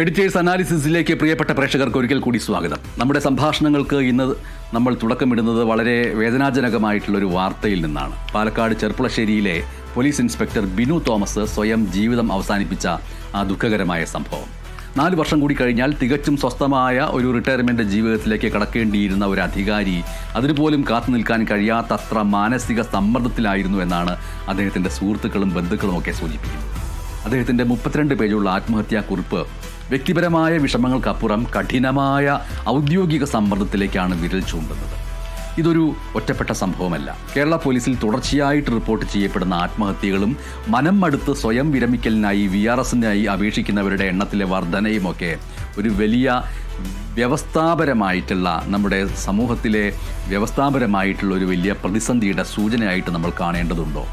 Editors അനാലിസിസിലേക്ക് പ്രിയപ്പെട്ട പ്രേക്ഷകർക്ക് ഒരിക്കൽ കൂടി സ്വാഗതം. നമ്മുടെ സംഭാഷണങ്ങൾക്ക് ഇന്ന് നമ്മൾ തുടക്കമിടുന്നത് വളരെ വേദനാജനകമായിട്ടുള്ളൊരു വാർത്തയിൽ നിന്നാണ്. പാലക്കാട് ചെർപ്പുളശ്ശേരിയിലെ പോലീസ് ഇൻസ്പെക്ടർ ബിനു തോമസ് സ്വയം ജീവിതം അവസാനിപ്പിച്ച ആ ദുഃഖകരമായ സംഭവം. നാല് വർഷം കൂടി കഴിഞ്ഞാൽ തികച്ചും സ്വസ്ഥമായ ഒരു റിട്ടയർമെന്റ് ജീവിതത്തിലേക്ക് കടക്കേണ്ടിയിരുന്ന ഒരു അധികാരി അതിനുപോലും കാത്തു നിൽക്കാൻ കഴിയാത്തത്ര മാനസിക സമ്മർദ്ദത്തിലായിരുന്നു എന്നാണ് അദ്ദേഹത്തിന്റെ സുഹൃത്തുക്കളും ബന്ധുക്കളും ഒക്കെ സൂചിപ്പിക്കുന്നത്. അദ്ദേഹത്തിന്റെ മുപ്പത്തിരണ്ട് പേജുള്ള ആത്മഹത്യാ കുറിപ്പ് വ്യക്തിപരമായ വിഷമങ്ങൾക്കപ്പുറം കഠിനമായ ഔദ്യോഗിക സമ്മർദ്ദത്തിലേക്കാണ് വിരൽ ചൂണ്ടുന്നത്. ഇതൊരു ഒറ്റപ്പെട്ട സംഭവമല്ല. കേരള പോലീസിൽ തുടർച്ചയായിട്ട് റിപ്പോർട്ട് ചെയ്യപ്പെടുന്ന ആത്മഹത്യകളും മനം മടുത്ത് സ്വയം വിരമിക്കലിനായി വി ആർ എസിനായി അപേക്ഷിക്കുന്നവരുടെ എണ്ണത്തിലെ വർധനയുമൊക്കെ ഒരു വലിയ വ്യവസ്ഥാപരമായിട്ടുള്ള നമ്മുടെ സമൂഹത്തിലെ വ്യവസ്ഥാപരമായിട്ടുള്ള ഒരു വലിയ പ്രതിസന്ധിയുടെ സൂചനയായിട്ട് നമ്മൾ കാണേണ്ടതുണ്ടോ?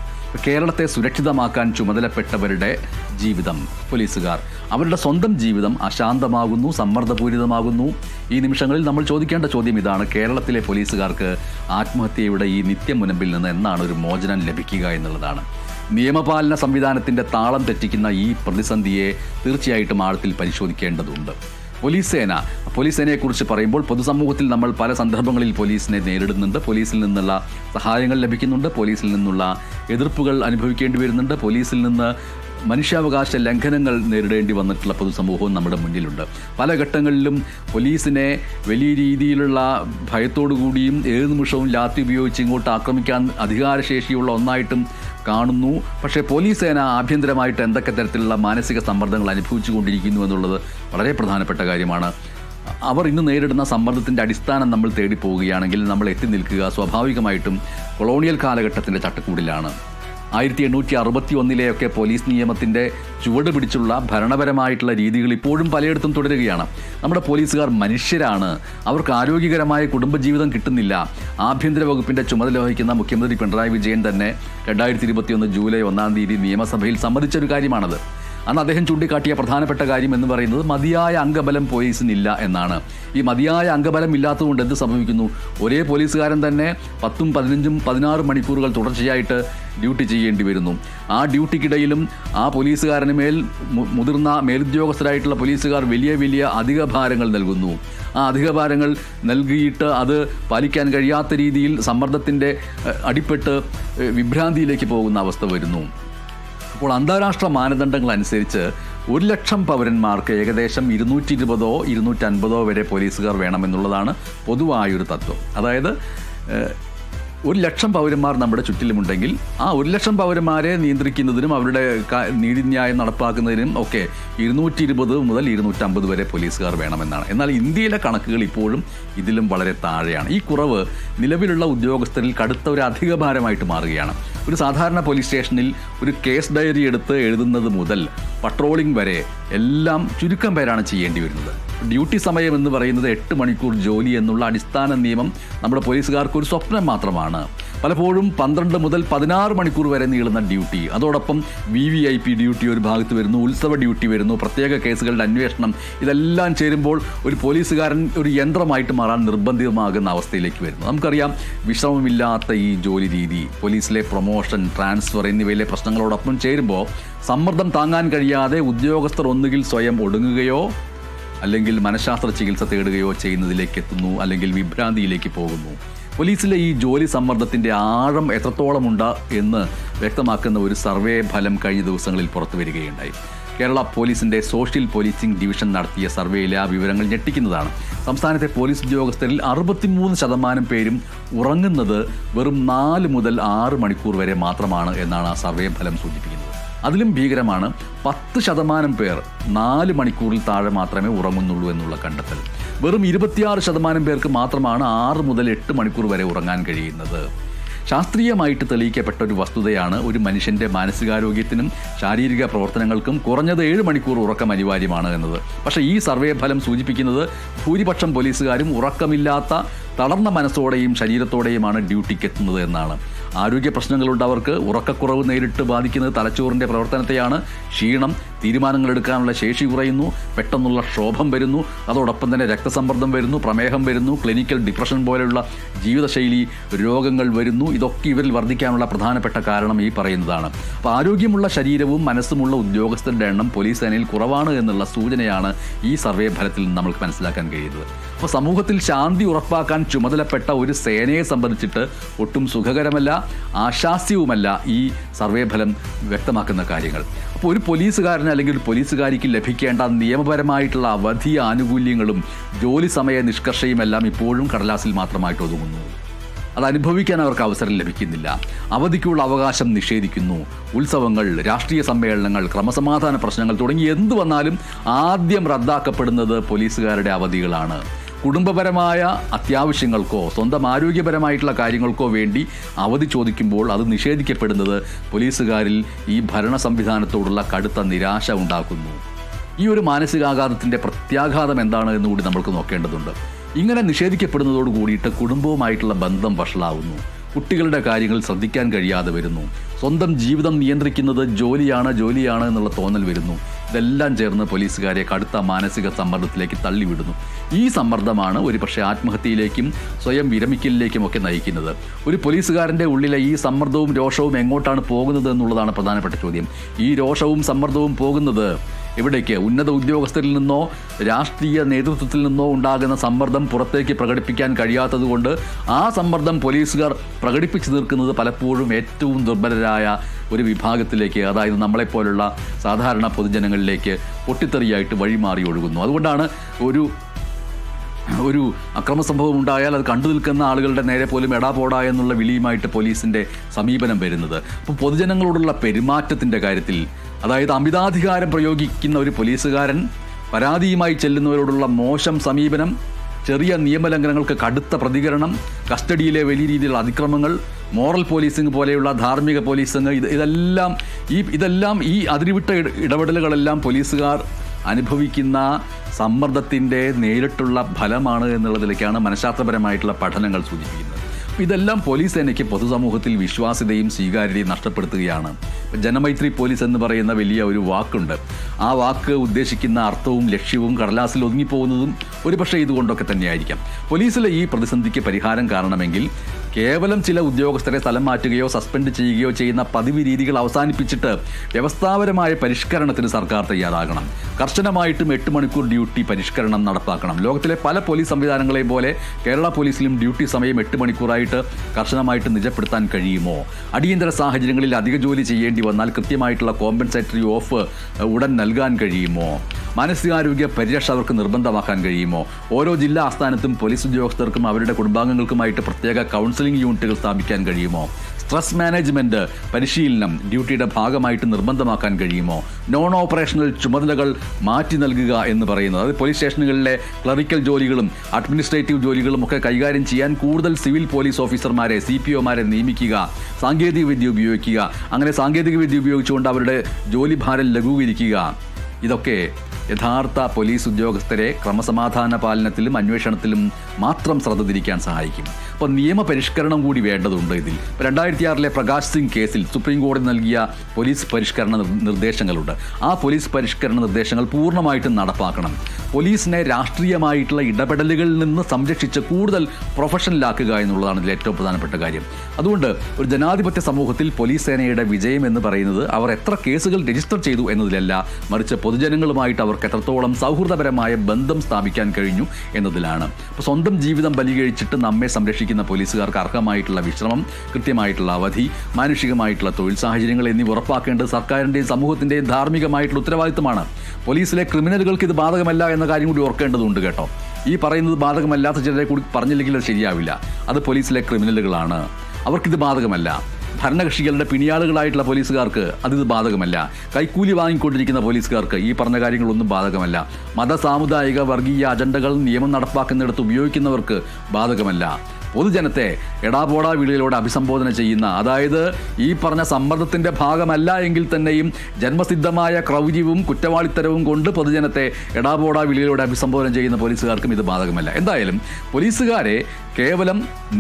കേരളത്തെ സുരക്ഷിതമാക്കാൻ ചുമതലപ്പെട്ടവരുടെ ജീവിതം. പോലീസുകാർ അവരുടെ സ്വന്തം ജീവിതം അശാന്തമാകുന്നു സമ്മർദ്ദപൂരിതമാകുന്നു. ഈ നിമിഷങ്ങളിൽ നമ്മൾ ചോദിക്കേണ്ട ചോദ്യം ഇതാണ് കേരളത്തിലെ പോലീസുകാർക്ക് ആത്മഹത്യയുടെ ഈ നിത്യമുനമ്പിൽ നിന്ന് എന്നാണ് ഒരു മോചനം ലഭിക്കുക എന്നുള്ളതാണ്. നിയമപാലന സംവിധാനത്തിന്റെ താളം തെറ്റിക്കുന്ന ഈ പ്രതിസന്ധിയെ തീർച്ചയായിട്ടും ആഴത്തിൽ പരിശോധിക്കേണ്ടതുണ്ട്. പോലീസ് സേന പോലീസ് സേനയെക്കുറിച്ച് പറയുമ്പോൾ പൊതുസമൂഹത്തിൽ നമ്മൾ പല സന്ദർഭങ്ങളിൽ പോലീസിനെ നേരിടുന്നുണ്ട്. പോലീസിൽ നിന്നുള്ള സഹായങ്ങൾ ലഭിക്കുന്നുണ്ട്. പോലീസിൽ നിന്നുള്ള എതിർപ്പുകൾ അനുഭവിക്കേണ്ടി വരുന്നുണ്ട്. പോലീസിൽ നിന്ന് മനുഷ്യാവകാശ ലംഘനങ്ങൾ നേരിടേണ്ടി വന്നിട്ടുള്ള പൊതുസമൂഹവും നമ്മുടെ മുന്നിലുണ്ട്. പല ഘട്ടങ്ങളിലും പോലീസിനെ വലിയ രീതിയിലുള്ള ഭയത്തോടു കൂടിയും ഏത് നിമിഷവും ലാത്തി ഉപയോഗിച്ച് ഇങ്ങോട്ട് ആക്രമിക്കാൻ അധികാരശേഷിയുള്ള ഒന്നായിട്ടും കാണുന്നു. പക്ഷേ പോലീസ് സേന ആഭ്യന്തരമായിട്ട് എന്തൊക്കെ തരത്തിലുള്ള മാനസിക സമ്മർദ്ദങ്ങൾ അനുഭവിച്ചു കൊണ്ടിരിക്കുന്നു എന്നുള്ളത് വളരെ പ്രധാനപ്പെട്ട കാര്യമാണ്. അവർ ഇന്ന് നേരിടുന്ന സമ്മർദ്ദത്തിന്റെ അടിസ്ഥാനം നമ്മൾ തേടി പോവുകയാണെങ്കിൽ നമ്മൾ എത്തി നിൽക്കുക സ്വാഭാവികമായിട്ടും കൊളോണിയൽ കാലഘട്ടത്തിന്റെ ചട്ടക്കൂടിലാണ് ആയിരത്തി എണ്ണൂറ്റി അറുപത്തി ഒന്നിലെയൊക്കെ പോലീസ് നിയമത്തിന്റെ ചുവട് പിടിച്ചുള്ള ഭരണപരമായിട്ടുള്ള രീതികൾ ഇപ്പോഴും പലയിടത്തും തുടരുകയാണ്. നമ്മുടെ പോലീസുകാർ മനുഷ്യരാണ്. അവർക്ക് ആരോഗ്യകരമായ കുടുംബജീവിതം കിട്ടുന്നില്ല. ആഭ്യന്തര വകുപ്പിന്റെ ചുമതല വഹിക്കുന്ന മുഖ്യമന്ത്രി പിണറായി വിജയൻ തന്നെ രണ്ടായിരത്തി ഇരുപത്തിയൊന്ന് ജൂലൈ ഒന്നാം തീയതി നിയമസഭയിൽ സമ്മതിച്ചൊരു കാര്യമാണത്. അന്ന് അദ്ദേഹം ചൂണ്ടിക്കാട്ടിയ പ്രധാനപ്പെട്ട കാര്യം എന്ന് പറയുന്നത് മതിയായ അംഗബലം പോലീസിനില്ല എന്നാണ്. ഈ മതിയായ അംഗബലം ഇല്ലാത്തതുകൊണ്ട് എന്ത് സംഭവിക്കുന്നു? ഒരേ പോലീസുകാരൻ തന്നെ പത്തും പതിനഞ്ചും പതിനാറ് മണിക്കൂറുകൾ തുടർച്ചയായിട്ട് ഡ്യൂട്ടി ചെയ്യേണ്ടി വരുന്നു. ആ ഡ്യൂട്ടിക്കിടയിലും ആ പോലീസുകാരന് മേൽ മുതിർന്ന മേലുദ്യോഗസ്ഥരായിട്ടുള്ള പോലീസുകാർ വലിയ വലിയ അധിക ഭാരങ്ങൾ നൽകുന്നു. ആ അധിക ഭാരങ്ങൾ നൽകിയിട്ട് അത് പാലിക്കാൻ കഴിയാത്ത രീതിയിൽ സമ്മർദ്ദത്തിന്റെ അടിപ്പെട്ട് വിഭ്രാന്തിയിലേക്ക് പോകുന്ന അവസ്ഥ വരുന്നു. അപ്പോൾ അന്താരാഷ്ട്ര മാനദണ്ഡങ്ങൾ അനുസരിച്ച് ഒരു ലക്ഷം പൗരന്മാർക്ക് ഏകദേശം ഇരുന്നൂറ്റി ഇരുപതോ ഇരുന്നൂറ്റൻപതോ വരെ പോലീസുകാർ വേണമെന്നുള്ളതാണ് പൊതുവായൊരു തത്വം. അതായത് ഒരു ലക്ഷം പൗരന്മാർ നമ്മുടെ ചുറ്റിലുമുണ്ടെങ്കിൽ ആ ഒരു ലക്ഷം പൗരന്മാരെ നിയന്ത്രിക്കുന്നതിനും അവരുടെ നീതിന്യായം നടപ്പാക്കുന്നതിനും ഒക്കെ ഇരുന്നൂറ്റി ഇരുപത് മുതൽ ഇരുന്നൂറ്റമ്പത് വരെ പോലീസുകാർ വേണമെന്നാണ്. എന്നാൽ ഇന്ത്യയിലെ കണക്കുകൾ ഇപ്പോഴും ഇതിലും വളരെ താഴെയാണ്. ഈ കുറവ് നിലവിലുള്ള ഉദ്യോഗസ്ഥരിൽ കടുത്ത ഒരു അധിക ഭാരമായിട്ട് മാറുകയാണ്. ഒരു സാധാരണ പോലീസ് സ്റ്റേഷനിൽ ഒരു കേസ് ഡയറി എടുത്ത് എഴുതുന്നത് മുതൽ പട്രോളിംഗ് വരെ എല്ലാം ചുരുക്കം പേരാണ് ചെയ്യേണ്ടി വരുന്നത്. ഡ്യൂട്ടി സമയം എന്ന് പറയുന്നത് എട്ട് മണിക്കൂർ ജോലി എന്നുള്ള അടിസ്ഥാന നിയമം നമ്മുടെ പോലീസുകാർക്ക് ഒരു സ്വപ്നം മാത്രമാണ്. പലപ്പോഴും പന്ത്രണ്ട് മുതൽ പതിനാറ് മണിക്കൂർ വരെ നീളുന്ന ഡ്യൂട്ടി. അതോടൊപ്പം V V I P duty ഒരു ഭാഗത്ത് വരുന്നു ഉത്സവ ഡ്യൂട്ടി വരുന്നു പ്രത്യേക കേസുകളുടെ അന്വേഷണം ഇതെല്ലാം ചേരുമ്പോൾ ഒരു പോലീസുകാരൻ ഒരു യന്ത്രമായിട്ട് മാറാൻ നിർബന്ധിതമാകുന്ന അവസ്ഥയിലേക്ക് വരുന്നു. നമുക്കറിയാം വിശ്രമമില്ലാത്ത ഈ ജോലി രീതി പോലീസിലെ പ്രൊമോഷൻ ട്രാൻസ്ഫർ എന്നിവയിലെ പ്രശ്നങ്ങളോടൊപ്പം ചേരുമ്പോൾ സമ്മർദ്ദം താങ്ങാൻ കഴിയാതെ ഉദ്യോഗസ്ഥർ ഒന്നുകിൽ സ്വയം ഒടുങ്ങുകയോ അല്ലെങ്കിൽ മനഃശാസ്ത്ര ചികിത്സ തേടുകയോ ചെയ്യുന്നതിലേക്ക് എത്തുന്നു അല്ലെങ്കിൽ വിഭ്രാന്തിയിലേക്ക് പോകുന്നു. പോലീസിലെ ഈ ജോലി സമ്മർദ്ദത്തിന്റെ ആഴം എത്രത്തോളമുണ്ട് എന്ന് വ്യക്തമാക്കുന്ന ഒരു സർവേ ഫലം കഴിഞ്ഞ ദിവസങ്ങളിൽ പുറത്തു വരികയുണ്ടായി. കേരള പോലീസിന്റെ സോഷ്യൽ പോലീസിംഗ് ഡിവിഷൻ നടത്തിയ സർവേയിലെ ആ വിവരങ്ങൾ ഞെട്ടിക്കുന്നതാണ്. സംസ്ഥാനത്തെ പോലീസ് ഉദ്യോഗസ്ഥരിൽ അറുപത്തിമൂന്ന് ശതമാനം പേരും ഉറങ്ങുന്നത് വെറും നാല് മുതൽ ആറ് മണിക്കൂർ വരെ മാത്രമാണ് എന്നാണ് ആ സർവേ ഫലം സൂചിപ്പിക്കുന്നത്. അതിലും ഭീകരമാണ്. പത്ത് ശതമാനം പേർ നാല് മണിക്കൂറിൽ താഴെ മാത്രമേ ഉറങ്ങുന്നുള്ളൂ എന്നുള്ള കണ്ടെത്തൽ. വെറും ഇരുപത്തിയാറ് ശതമാനം പേർക്ക് മാത്രമാണ് ആറ് മുതൽ എട്ട് മണിക്കൂർ വരെ ഉറങ്ങാൻ കഴിയുന്നത്. ശാസ്ത്രീയമായിട്ട് തെളിയിക്കപ്പെട്ട ഒരു വസ്തുതയാണ് ഒരു മനുഷ്യന്റെ മാനസികാരോഗ്യത്തിനും ശാരീരിക പ്രവർത്തനങ്ങൾക്കും കുറഞ്ഞത് ഏഴ് മണിക്കൂർ ഉറക്കം അനിവാര്യമാണ് എന്നത്. പക്ഷേ ഈ സർവേ ഫലം സൂചിപ്പിക്കുന്നത് ഭൂരിപക്ഷം പോലീസുകാരും ഉറക്കമില്ലാത്ത തളർന്ന മനസ്സോടെയും ശരീരത്തോടെയുമാണ് ഡ്യൂട്ടിക്ക് എത്തുന്നത് എന്നാണ്. ആരോഗ്യ പ്രശ്നങ്ങളുണ്ട് അവർക്ക്. ഉറക്കക്കുറവ് നേരിട്ട് ബാധിക്കുന്നത് തലച്ചോറിന്റെ പ്രവർത്തനത്തെയാണ്. ക്ഷീണം തീരുമാനങ്ങൾ എടുക്കാനുള്ള ശേഷി കുറയുന്നു പെട്ടെന്നുള്ള ക്ഷോഭം വരുന്നു അതോടൊപ്പം തന്നെ രക്തസമ്മർദ്ദം വരുന്നു പ്രമേഹം വരുന്നു ക്ലിനിക്കൽ ഡിപ്രഷൻ പോലെയുള്ള ജീവിതശൈലി രോഗങ്ങൾ വരുന്നു. ഇതൊക്കെ ഇവരിൽ വർദ്ധിക്കാനുള്ള പ്രധാനപ്പെട്ട കാരണം ഈ പറയുന്നതാണ്. അപ്പോൾ ആരോഗ്യമുള്ള ശരീരവും മനസ്സുമുള്ള ഉദ്യോഗസ്ഥരുടെ എണ്ണം പോലീസ് സേനയിൽ കുറവാണ് എന്നുള്ള സൂചനയാണ് ഈ സർവേ ഫലത്തിൽ നിന്ന് നമുക്ക് മനസ്സിലാക്കാൻ കഴിയുന്നത്. അപ്പോൾ സമൂഹത്തിൽ ശാന്തി ഉറപ്പാക്കാൻ ചുമതലപ്പെട്ട ഒരു സേനയെ സംബന്ധിച്ചിട്ട് ഒട്ടും സുഖകരമല്ല ആശാസ്യവുമല്ല ഈ സർവേ ഫലം വ്യക്തമാക്കുന്ന കാര്യങ്ങൾ. അപ്പോൾ ഒരു പോലീസുകാരന് അല്ലെങ്കിൽ പോലീസുകാരിക്ക് ലഭിക്കേണ്ട നിയമപരമായിട്ടുള്ള അവധി ആനുകൂല്യങ്ങളും ജോലി സമയ നിഷ്കർഷയുമെല്ലാം ഇപ്പോഴും കടലാസിൽ മാത്രമായിട്ട് ഒതുങ്ങുന്നു. അത് അനുഭവിക്കാൻ അവർക്ക് അവസരം ലഭിക്കുന്നില്ല. അവധിക്കുള്ള അവകാശം നിഷേധിക്കുന്നു. ഉത്സവങ്ങൾ രാഷ്ട്രീയ സമ്മേളനങ്ങൾ ക്രമസമാധാന പ്രശ്നങ്ങൾ തുടങ്ങി എന്തു വന്നാലും ആദ്യം റദ്ദാക്കപ്പെടുന്നത് പോലീസുകാരുടെ അവധികളാണ്. കുടുംബപരമായ അത്യാവശ്യങ്ങൾക്കോ സ്വന്തം ആരോഗ്യപരമായിട്ടുള്ള കാര്യങ്ങൾക്കോ വേണ്ടി അവധി ചോദിക്കുമ്പോൾ അത് നിഷേധിക്കപ്പെടുന്നത് പോലീസുകാരിൽ ഈ ഭരണ സംവിധാനത്തോടുള്ള കടുത്ത നിരാശ ഉണ്ടാക്കുന്നു. ഈ ഒരു മാനസികാഘാതത്തിന്റെ പ്രത്യാഘാതം എന്താണ് എന്ന് കൂടി നമ്മൾക്ക് നോക്കേണ്ടതുണ്ട്. ഇങ്ങനെ നിഷേധിക്കപ്പെടുന്നതോട് കൂടിയിട്ട് കുടുംബവുമായിട്ടുള്ള ബന്ധം വഷളാവുന്നു. കുട്ടികളുടെ കാര്യങ്ങൾ ശ്രദ്ധിക്കാൻ കഴിയാതെ വരുന്നു. സ്വന്തം ജീവിതം നിയന്ത്രിക്കുന്നത് ജോലിയാണ് ജോലിയാണ് എന്നുള്ള തോന്നൽ വരുന്നു. ഇതെല്ലാം ചേർന്ന് പോലീസുകാരെ കടുത്ത മാനസിക സമ്മർദ്ദത്തിലേക്ക് തള്ളിവിടുന്നു. ഈ സമ്മർദ്ദമാണ് ഒരു പക്ഷേ ആത്മഹത്യയിലേക്കും സ്വയം വിരമിക്കലിലേക്കും ഒക്കെ നയിക്കുന്നത്. ഒരു പോലീസുകാരന്റെ ഉള്ളിലെ ഈ സമ്മർദ്ദവും രോഷവും എങ്ങോട്ടാണ് പോകുന്നത് എന്നുള്ളതാണ് പ്രധാനപ്പെട്ട ചോദ്യം. ഈ രോഷവും സമ്മർദ്ദവും പോകുന്നത് എവിടേക്ക് ഉന്നത ഉദ്യോഗസ്ഥരിൽ നിന്നോ രാഷ്ട്രീയ നേതൃത്വത്തിൽ നിന്നോ ഉണ്ടാകുന്ന സമ്മർദ്ദം പുറത്തേക്ക് പ്രകടിപ്പിക്കാൻ കഴിയാത്തതുകൊണ്ട് ആ സമ്മർദ്ദം പോലീസുകാർ പ്രകടിപ്പിച്ചു തീർക്കുന്നത് പലപ്പോഴും ഏറ്റവും ദുർബലരായ ഒരു വിഭാഗത്തിലേക്ക് അതായത് നമ്മളെപ്പോലുള്ള സാധാരണ പൊതുജനങ്ങളിലേക്ക് പൊട്ടിത്തെറിയായിട്ട് വഴിമാറി ഒഴുകുന്നു. അതുകൊണ്ടാണ് ഒരു ഒരു അക്രമ സംഭവം ഉണ്ടായാൽ അത് കണ്ടു നിൽക്കുന്ന ആളുകളുടെ നേരെ പോലും എടാ പോടാ എന്നുള്ള വിളിയുമായിട്ട് പോലീസിന്റെ സമീപനം വരുന്നത്. അപ്പോൾ പൊതുജനങ്ങളോടുള്ള പെരുമാറ്റത്തിന്റെ കാര്യത്തിൽ അതായത് അമിതാധികാരം പ്രയോഗിക്കുന്ന ഒരു പോലീസുകാരൻ പരാതിയുമായി ചെല്ലുന്നവരോടുള്ള മോശം സമീപനം ചെറിയ നിയമലംഘനങ്ങൾക്ക് കടുത്ത പ്രതികരണം കസ്റ്റഡിയിലെ വലിയ രീതിയിലുള്ള അതിക്രമങ്ങൾ മോറൽ പോലീസിംഗ് പോലെയുള്ള ധാർമ്മിക പോലീസിംഗ് ഇത് ഇതെല്ലാം ഈ ഇതെല്ലാം ഈ അതിരുവിട്ട ഇട- ഇടപെടലുകളെല്ലാം പോലീസുകാർ അനുഭവിക്കുന്ന സമ്മർദ്ദത്തിന്റെ നേരിട്ടുള്ള ഫലമാണ് എന്നുള്ളതിലേക്കാണ് മനഃശാസ്ത്രപരമായിട്ടുള്ള പഠനങ്ങൾ സൂചിപ്പിക്കുന്നത്. ഇതെല്ലാം പോലീസ് സേനയ്ക്ക് പൊതുസമൂഹത്തിൽ വിശ്വാസ്യതയും സ്വീകാര്യതയും നഷ്ടപ്പെടുത്തുകയാണ്. ജനമൈത്രി പോലീസ് എന്ന് പറയുന്ന വലിയ ഒരു വാക്കുണ്ട്. ആ വാക്ക് ഉദ്ദേശിക്കുന്ന അർത്ഥവും ലക്ഷ്യവും കടലാസിൽ ഒതുങ്ങിപ്പോകുന്നതും ഒരുപക്ഷെ ഇതുകൊണ്ടൊക്കെ തന്നെയായിരിക്കാം. പോലീസിലെ ഈ പ്രതിസന്ധിക്ക് പരിഹാരം കാണണമെങ്കിൽ കേവലം ചില ഉദ്യോഗസ്ഥരെ സ്ഥലം മാറ്റുകയോ സസ്പെൻഡ് ചെയ്യുകയോ ചെയ്യുന്ന പതിവ് രീതികൾ അവസാനിപ്പിച്ചിട്ട് വ്യവസ്ഥാപരമായ പരിഷ്കരണത്തിന് സർക്കാർ തയ്യാറാകണം. കർശനമായിട്ടും എട്ട് മണിക്കൂർ ഡ്യൂട്ടി പരിഷ്കരണം നടപ്പാക്കണം. ലോകത്തിലെ പല പോലീസ് സംവിധാനങ്ങളെയും പോലെ കേരള പോലീസിലും ഡ്യൂട്ടി സമയം എട്ട് മണിക്കൂറായിട്ട് കർശനമായിട്ട് നിജപ്പെടുത്താൻ കഴിയുമോ? അടിയന്തര സാഹചര്യങ്ങളിൽ അധിക ജോലി ചെയ്യേണ്ടി വന്നാൽ കൃത്യമായിട്ടുള്ള കോമ്പൻസേറ്ററി ഓഫ് ഉടൻ നൽകാൻ കഴിയുമോ? മാനസികാരോഗ്യ പരിരക്ഷ അവർക്ക് നിർബന്ധമാക്കാൻ കഴിയുമോ? ഓരോ ജില്ലാ ആസ്ഥാനത്തും പോലീസ് ഉദ്യോഗസ്ഥർക്കും അവരുടെ കുടുംബാംഗങ്ങൾക്കുമായിട്ട് പ്രത്യേക കൗൺസിലിംഗ് യൂണിറ്റുകൾ സ്ഥാപിക്കാൻ കഴിയുമോ? സ്ട്രെസ് മാനേജ്മെന്റ് പരിശീലനം ഡ്യൂട്ടിയുടെ ഭാഗമായിട്ട് നിർബന്ധമാക്കാൻ കഴിയുമോ? നോൺ ഓപ്പറേഷണൽ ചുമതലകൾ മാറ്റി നൽകുക എന്ന് പറയുന്നത് അതായത് പോലീസ് സ്റ്റേഷനുകളിലെ ക്ലറിക്കൽ ജോലികളും അഡ്മിനിസ്ട്രേറ്റീവ് ജോലികളും ഒക്കെ കൈകാര്യം ചെയ്യാൻ കൂടുതൽ സിവിൽ പോലീസ് ഓഫീസർമാരെ സി പി ഒമാരെ നിയമിക്കുക സാങ്കേതികവിദ്യ ഉപയോഗിക്കുക അങ്ങനെ സാങ്കേതികവിദ്യ ഉപയോഗിച്ചുകൊണ്ട് അവരുടെ ജോലിഭാരം ലഘൂകരിക്കുക. ഇതൊക്കെ യഥാർത്ഥ പോലീസ് ഉദ്യോഗസ്ഥരെ ക്രമസമാധാന പാലനത്തിലും അന്വേഷണത്തിലും മാത്രം ശ്രദ്ധ തിരിക്കാൻ സഹായിക്കും. അപ്പോൾ നിയമപരിഷ്കരണം കൂടി വേണ്ടതുണ്ട് ഇതിൽ. രണ്ടായിരത്തി ആറിലെ പ്രകാശ് സിംഗ് കേസിൽ സുപ്രീം കോടതി നൽകിയ പോലീസ് പരിഷ്കരണ നിർദ്ദേശങ്ങളുണ്ട്. ആ പോലീസ് പരിഷ്കരണ നിർദ്ദേശങ്ങൾ പൂർണമായിട്ടും നടപ്പാക്കണം. പോലീസിനെ രാഷ്ട്രീയമായിട്ടുള്ള ഇടപെടലുകളിൽ നിന്ന് സംരക്ഷിച്ച് കൂടുതൽ പ്രൊഫഷണലാക്കുക എന്നുള്ളതാണ് ഇതിൽ ഏറ്റവും പ്രധാനപ്പെട്ട കാര്യം. അതുകൊണ്ട് ഒരു ജനാധിപത്യ സമൂഹത്തിൽ പോലീസ് സേനയുടെ വിജയം എന്ന് പറയുന്നത് അവർ എത്ര കേസുകൾ രജിസ്റ്റർ ചെയ്തു എന്നതിലല്ല മറിച്ച് പൊതുജനങ്ങളുമായിട്ട് അവർക്ക് എത്രത്തോളം സൗഹൃദപരമായ ബന്ധം സ്ഥാപിക്കാൻ കഴിഞ്ഞു എന്നതിലാണ്. അപ്പോൾ സ്വന്തം ജീവിതം ബലികഴിച്ചിട്ട് നമ്മെ സംരക്ഷിക്കുന്ന പോലീസുകാർക്ക് അർഹമായിട്ടുള്ള വിശ്രമം കൃത്യമായിട്ടുള്ള അവധി മാനുഷികമായിട്ടുള്ള തൊഴിൽ സാഹചര്യങ്ങൾ എന്നിവ ഉറപ്പാക്കേണ്ടത് സർക്കാരിന്റെയും സമൂഹത്തിന്റെയും ധാർമ്മികമായിട്ടുള്ള ഉത്തരവാദിത്തമാണ്. പോലീസിലെ ക്രിമിനലുകൾക്ക് ഇത് ബാധകമല്ല എന്ന കാര്യം കൂടി ഓർക്കേണ്ടതുണ്ട് കേട്ടോ. ഈ പറയുന്നത് ബാധകമല്ലാത്ത ചിലരെ കൂടി പറഞ്ഞില്ലെങ്കിൽ അത് ശരിയാവില്ല. അത് പോലീസിലെ ക്രിമിനലുകളാണ്. അവർക്കിത് ബാധകമല്ല. ഭരണകക്ഷികളുടെ പിണിയാളുകളായിട്ടുള്ള പോലീസുകാർക്ക് അതിത് ബാധകമല്ല. കൈക്കൂലി വാങ്ങിക്കൊണ്ടിരിക്കുന്ന പോലീസുകാർക്ക് ഈ പറഞ്ഞ കാര്യങ്ങളൊന്നും ബാധകമല്ല. മത സാമുദായിക വർഗീയ അജണ്ടകൾ നിയമം നടപ്പാക്കുന്നിടത്ത് ഉപയോഗിക്കുന്നവർക്ക് ബാധകമല്ല. പൊതുജനത്തെ എടാപോടാ വിളിയിലൂടെ അഭിസംബോധന ചെയ്യുന്ന അതായത് ഈ പറഞ്ഞ സമ്മർദ്ദത്തിന്റെ ഭാഗമല്ല എങ്കിൽ തന്നെയും ജന്മസിദ്ധമായ ക്രൗര്യവും കുറ്റവാളിത്തരവും കൊണ്ട് പൊതുജനത്തെ എടാപോടാ വിളിയിലൂടെ അഭിസംബോധന ചെയ്യുന്ന പോലീസുകാർക്കും ഇത് ബാധകമല്ല. എന്തായാലും പോലീസുകാരെ കേവലം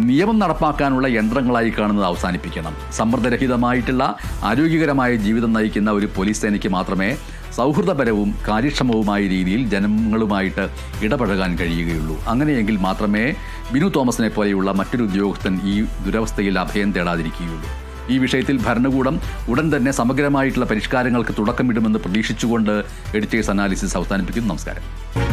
നിയമം നടപ്പാക്കാനുള്ള യന്ത്രങ്ങളായി കാണുന്നത് അവസാനിപ്പിക്കണം. സമ്മർദ്ദരഹിതമായിട്ടുള്ള ആരോഗ്യകരമായ ജീവിതം നയിക്കുന്ന ഒരു പോലീസ് സേനയ്ക്ക് മാത്രമേ സൗഹൃദപരവും കാര്യക്ഷമവുമായ രീതിയിൽ ജനങ്ങളുമായിട്ട് ഇടപഴകാൻ കഴിയുകയുള്ളൂ. അങ്ങനെയെങ്കിൽ മാത്രമേ ബിനു തോമസിനെ പോലെയുള്ള മറ്റൊരു ഉദ്യോഗസ്ഥൻ ഈ ദുരവസ്ഥയിൽ അഭയം തേടാതിരിക്കുകയുള്ളൂ. ഈ വിഷയത്തിൽ ഭരണകൂടം ഉടൻ തന്നെ സമഗ്രമായിട്ടുള്ള പരിഷ്കാരങ്ങൾക്ക് തുടക്കമിടുമെന്ന് പ്രതീക്ഷിച്ചുകൊണ്ട് എഡിറ്റേഴ്സ് അനാലിസിസ് അവസാനിപ്പിക്കുന്നു. നമസ്കാരം.